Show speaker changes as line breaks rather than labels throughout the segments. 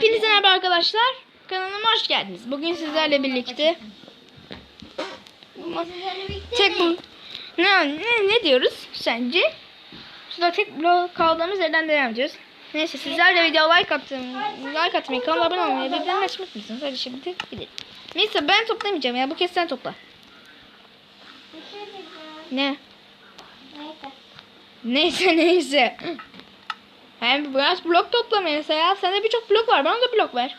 Hepinize merhaba arkadaşlar. Kanalıma hoş geldiniz. Bugün sizlerle birlikte tek bu ne, ne, ne diyoruz sence? Şurada tek blok kaldığımız yerden devam edeceğiz. Neyse sizler de video like attım. Like atmayı, kanala abone olmayı, bildirim açmak mısınız? Hadi şimdi gidelim. Neyse ben toplamayacağım ya. Bu kez sen topla. Ne? Neyse neyse. Hem biraz blok topla mesela. Sende birçok blok var. Bana da blok ver.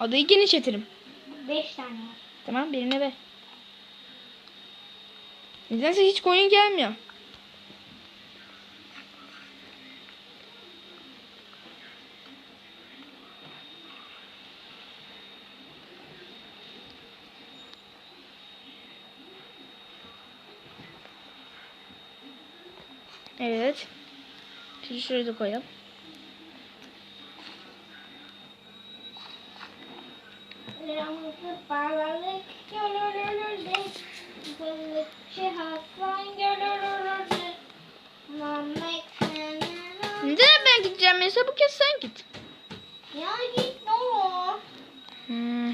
Adayı genişletirim.
5 tane var.
Tamam birine ver. Nedense hiç koyun gelmiyor. Evet. Şuraya da koyalım.
Bağlalık görülürdü. Balıkçı Hasan görülürdü.
Neden ben gideceğim mesela bu kez sen git.
Ya git ne olur.
Hmm.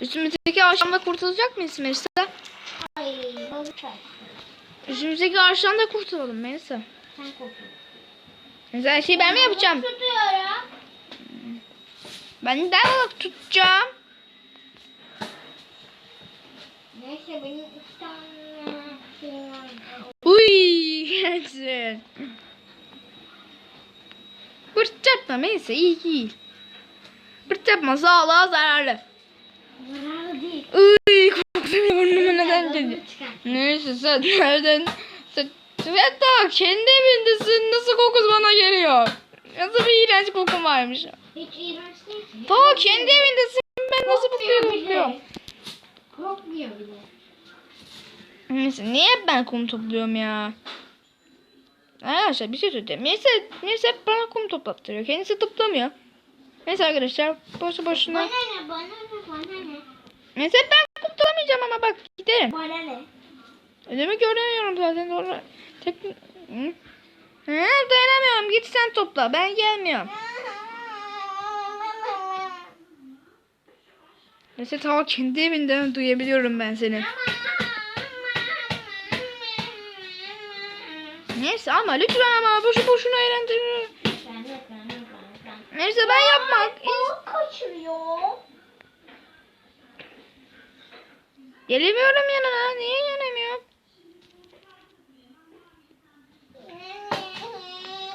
Üstümüzdeki ağaçtan kurtulacak mıyız Melisa?
Ay balık ay.
Üstümüzdeki ağaçtan da kurtulalım Melisa.
Sen kurtul.
Mesela her şeyi ben mi yapacağım?
Tutuyorum.
Ben de balık tutacağım.
Neyse benim üç tane şeyim var.
Uy gelsin. Pırt yapma Melisa iyi iyi. Pırt yapma sağlığa zararlı.
Zararlı değil.
Uy korktum burnuma neden dedi. Neyse sen nereden? Sen, daha kendi evindesin. Nasıl kokusu bana geliyor? Nasıl bir iğrenç kokun varmış.
Hiç iğrenç değil.
Daha kendi evindesin. Ben nasıl bu suyu kokluyorum?
Kokmuyor bile.
Neyse niye hep ben kum topluyorum ya? Arkadaşlar bir şey söyleyeceğim. Neyse, neyse hep bana kum toplattırıyor. Kendisi toplamıyor. Neyse arkadaşlar boşu boşuna.
Bana ne bana ne bana ne.
Neyse ben kum toplamayacağım ama bak giderim.
Bana ne.
Ödemi göremiyorum zaten doğru. Tek... Hı? He, dayanamıyorum. Git sen topla. Ben gelmiyorum. Neyse ta kendi evinden duyabiliyorum ben seni. Neyse ama lütfen ama boşu boşuna eğlendirir. Neyse ben yapmak.
Balık kaçırıyor.
Gelemiyorum yanına. Niye gelemiyorum?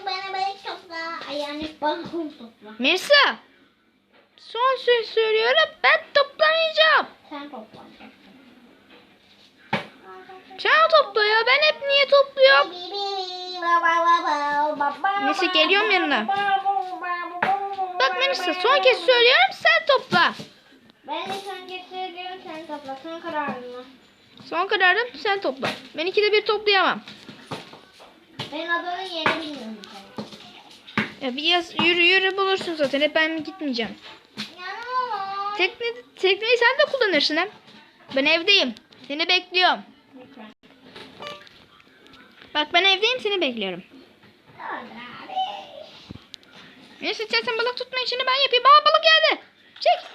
Bana balık topla. Ay yani bana kum topla.
Mirsa. Son söz söylüyorum. Ben toplamayacağım.
Sen topla.
Sen topla ya. Ben hep niye topluyorum? Neyse, geliyorum yanına. Bak Melisa son kez söylüyorum sen topla.
Ben de sen getiriyorum sen topla. Son kararın mı?
Son kararım sen topla. Ben ikide bir toplayamam.
Ben adanın yerini bilmiyorum.
Ya biraz yürü yürü bulursun zaten. Hep ben gitmeyeceğim. Tekne, tekneyi sen de kullanırsın hem. Ben evdeyim. Seni bekliyorum. Bak ben evdeyim seni bekliyorum. Neyse sen, sen balık tutma işini ben yapayım. Aa balık geldi. Çek.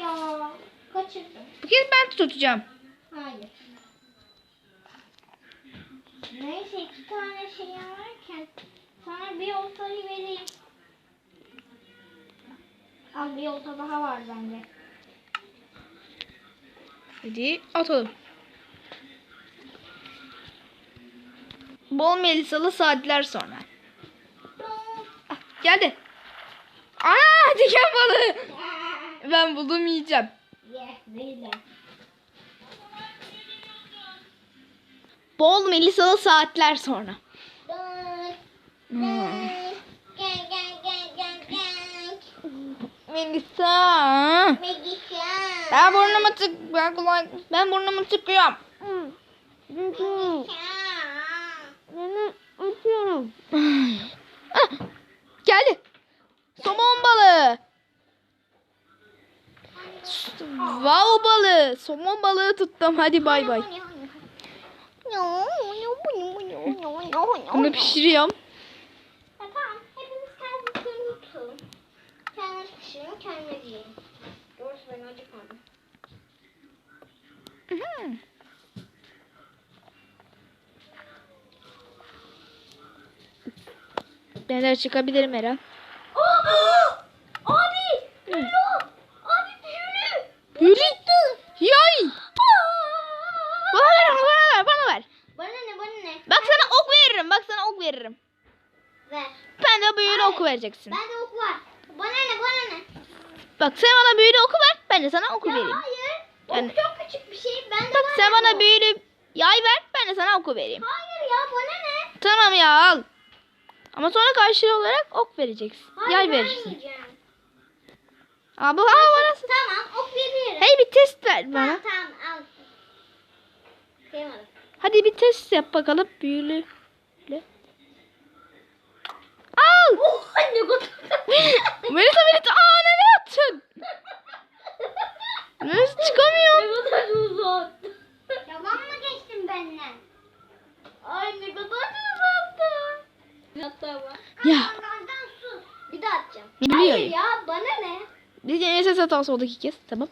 Ya kaçırdım.
Bu kez ben tutacağım.
Hayır. Neyse iki tane şey varken sana bir oltayı vereyim. Al bir olta daha var bende.
Hadi atalım. Bol melisalı saatler sonra. Ah, geldi. Aa diken balığı. Ben buldum yiyeceğim. Bol melisalı saatler sonra. Hmm. Melisa.
Melisa.
Ben burnumu tık ben kulak ben burnumu tıkıyorum.
Melisa.
Beni açıyorum. Ah, geldi. Somon balığı. Wow balığı. Somon balığı tuttum. Hadi bay bay. Bunu pişiriyorum.
Arkadaşlarıma kendime diyeyim. Doğrusu ben acıkmadım.
Hı. Ben de çıkabilirim Eren.
Aa! Abi! Büyülü! Abi büyülü!
Yürü. Yay. Bana ver, bana ver, bana ver.
Bana ne bana ne?
Bak sana ok veririm, bak sana ok veririm.
Ver.
Ben de büyülü oku vereceksin.
Bende ok var. Bana ne bana ne?
Bak sen bana büyülü oku ver, ben de sana oku
Ya
vereyim.
hayır. Ok
Yani-
çok küçük bir şey. Ben de
Bak sen bana
bu.
büyülü yay ver, ben de sana oku vereyim.
Hayır ya bana ne?
Tamam ya al. Ama sonra karşılığı olarak ok vereceksin.
Hayır
Yay verirsin.
vermeyeceğim.
Aa bu aa, bana.
Tamam ok veriyorum.
Hey bir test ver bana.
Tamam tamam al. Kıyamadım.
Hadi bir test yap bakalım büyülü. Al.
Oh ne kadar.
Melisa Melisa aa nereye attın? Neresi çıkamıyorum.
ne kadar uzun. Yalan mı geçtin benden? Ay ne kadar uzattın. Hatta bak.
Ya.
Benden sus. Bir daha atacağım.
Biliyorum.
Hayır ya bana ne?
De ses hatası oldu iki kez. Tamam.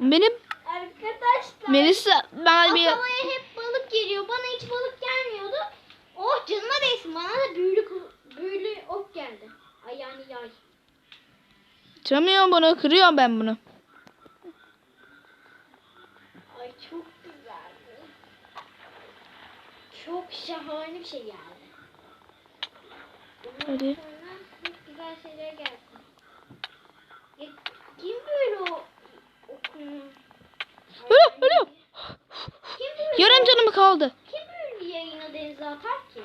Benim
Arkadaşlar.
Melisa bana bir
Atamaya hep balık geliyor. Bana hiç balık gelmiyordu. Oh canıma değsin. Bana da büyülü, büyülü ok geldi. Ay yani yay.
Çıkamıyorum bunu. Kırıyorum ben bunu.
Ay çok güzeldi. Çok şahane bir şey geldi. Bundan
Hadi.
sonra çok güzel şeyler gelsin. Kim böyle o okunu? Kim böyle,
Yarım canım kaldı.
kim böyle yayını denize atar ki?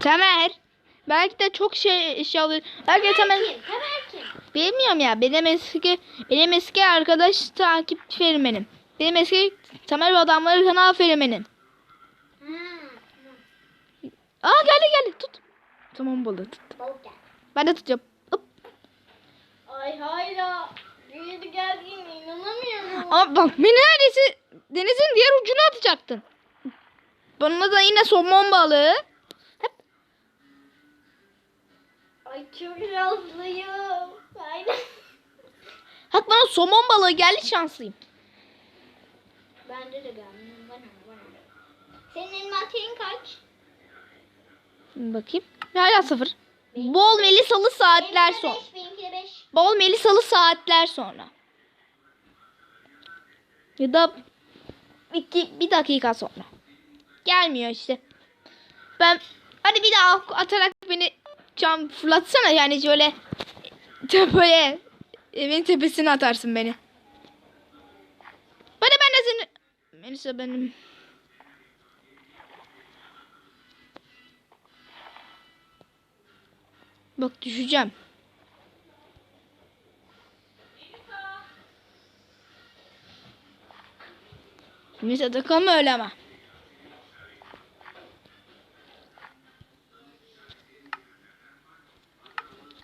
Tamer. Belki de çok şey eşyaları. Belki de Tamer.
Kim? Temel kim?
Bilmiyorum ya. Benim eski benim eski arkadaş takip fenomenim. Benim eski Tamer ve adamları kanal fenomenim. Aa geldi geldi. Tut. Tamam balığı tut. Ben de tutacağım.
Ay hayra. Büyüdü geldiğine inanamıyorum.
Ama bak beni neredeyse denizin diğer ucuna atacaktın. Bana da yine somon balığı. Hep.
Ay çok şanslıyım. Aynen.
Hak bana somon balığı geldi şanslıyım.
Bende de geldi. Bana bana. Senin envanterin kaç?
Bakayım. Hala sıfır. Bol melisalı saatler
Benimki
Bol melisalı saatler sonra. Ya da iki, bir dakika sonra. Gelmiyor işte. Ben hadi bir daha atarak beni cam fırlatsana yani şöyle böyle evin tepesine atarsın beni. Hadi ben de Melisa benim Bak düşeceğim. Melisa takılma öyle ama.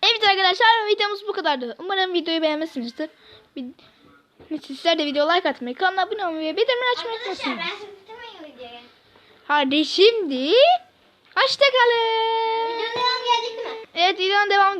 Evet arkadaşlar videomuz bu kadardı. Umarım videoyu beğenmişsinizdir. Sizler de video like atmayı, kanala abone olmayı ve bildirimleri açmayı
Arkadaşlar ben videoyu.
Hadi şimdi hoşçakalın.
Videonun devamı gelecek değil mi?
Evet videonun devamı